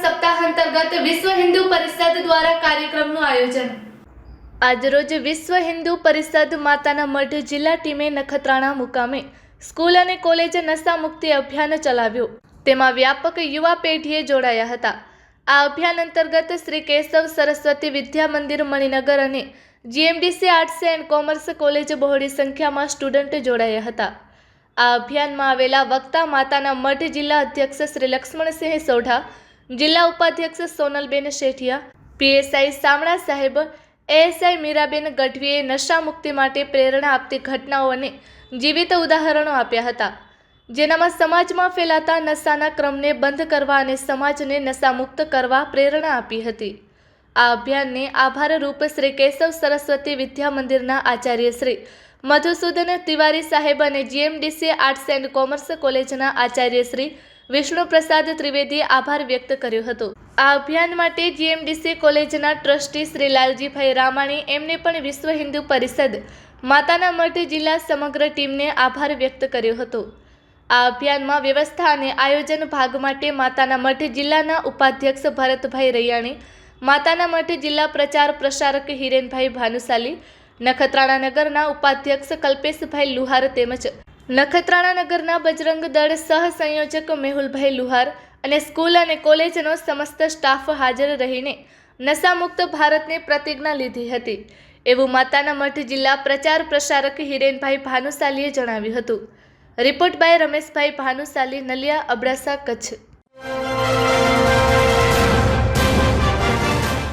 સપ્તાહ અંતર્ગત વિશ્વ હિન્દુ પરિષદ દ્વારા કાર્યક્રમનું આયોજન. આજરોજ વિશ્વ હિન્દુ પરિષદ માતાના મઢ જિલ્લા ટીમે નખત્રાણા મુકામે સ્કૂલ અને કોલેજે નશા મુક્તિ અભિયાન ચલાવ્યું. તેમાં વ્યાપક યુવા પેઢીએ જોડાયા હતા. આ અભિયાન અંતર્ગત શ્રી કેશવ સરસ્વતી વિદ્યા મંદિર, મણિનગર અને GMDC arts and commerce college બહોળી સંખ્યામાં સ્ટુડન્ટ જોડાયા હતા. આ અભિયાનમાં આવેલા વક્તા માતાના મઢ જિલ્લા અધ્યક્ષ શ્રી લક્ષ્મણસિંહ સોઢા, જિલ્લા ઉપાધ્યક્ષ સોનલબેન શેઠિયા, પીએસઆઈ સામણા સાહેબ, એએસઆઈ મીરાબેન ગઢવીએ નશા મુક્તિ માટે પ્રેરણા આપતી ઘટનાઓ અને જીવિત ઉદાહરણો આપ્યા હતા. જેનામાં સમાજમાં ફેલાતા નશાના ક્રમને બંધ કરવા અને સમાજને નશામુક્ત કરવા પ્રેરણા આપી હતી. આ અભિયાનને આભારરૂપ શ્રી કેશવ સરસ્વતી વિદ્યા મંદિરના આચાર્ય શ્રી મધુસૂદન તિવારી સાહેબ અને જીએમડીસી આર્ટ્સ એન્ડ કોમર્સ કોલેજના આચાર્ય શ્રી વિષ્ણુપ્રસાદ ત્રિવેદીએ આભાર વ્યક્ત કર્યો હતો. આ અભિયાન માટે જીએમડીસી કોલેજના ટ્રસ્ટી શ્રી લાલજીભાઈ રામાણી, એમને પણ વિશ્વ હિન્દુ પરિષદ, માતાના મઢ જિલ્લા સમગ્ર ટીમને આભાર વ્યક્ત કર્યો હતો. આ અભિયાનમાં વ્યવસ્થા અને આયોજન ભાગ માટે માતાના મઢ જિલ્લાના ઉપાધ્યક્ષ ભરતભાઈ રૈયાણી માતાના મઠ જિલ્લા પ્રચાર પ્રસારક હિરેનભાઈ ભાનુશાલી, નખત્રાણા નગરના ઉપાધ્યક્ષ કલ્પેશભાઈ લુહાર તેમજ નખત્રાણા નગરના બજરંગ દળ સહસંયોજક મેહુલભાઈ લુહાર અને સ્કૂલ અને કોલેજનો સમસ્ત સ્ટાફ હાજર રહીને નશામુક્ત ભારતની પ્રતિજ્ઞા લીધી હતી. એવું માતાના મઠ જિલ્લા પ્રચાર પ્રસારક હિરેનભાઈ ભાનુશાલીએ જણાવ્યું હતું. Report by Rameshbhai Bhanushali, Naliya Abdasa, Kutch.